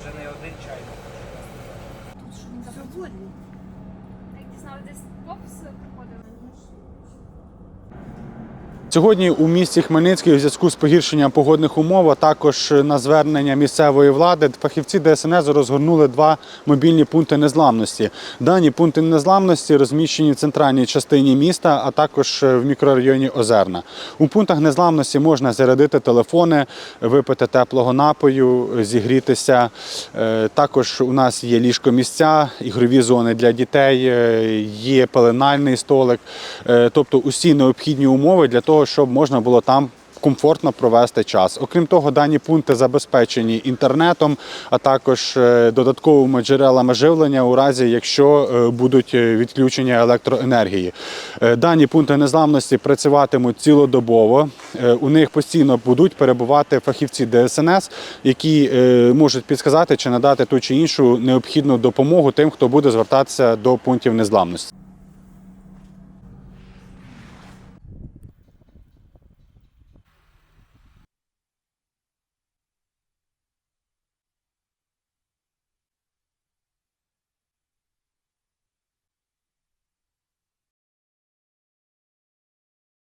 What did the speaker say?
Вже не один чайник. Сьогодні. Як дізнали, десь попс офіс приходили? Сьогодні у місті Хмельницький у зв'язку з погіршенням погодних умов, а також на звернення місцевої влади, фахівці ДСНС розгорнули два мобільні пункти незламності. Дані пункти незламності розміщені в центральній частині міста, а також в мікрорайоні Озерна. У пунктах незламності можна зарядити телефони, випити теплого напою, зігрітися. Е, Також у нас є ліжкомісця, ігрові зони для дітей, е, є пеленальний столик, Е, тобто усі необхідні умови для того, щоб можна було там. Комфортно провести час. Окрім того, дані пункти забезпечені інтернетом, а також е, додатковими джерелами живлення у разі, якщо е, будуть е, відключення електроенергії. Дані пункти незламності працюватимуть цілодобово. У них постійно будуть перебувати фахівці ДСНС, які можуть підсказати чи надати ту чи іншу необхідну допомогу тим, хто буде звертатися до пунктів незламності.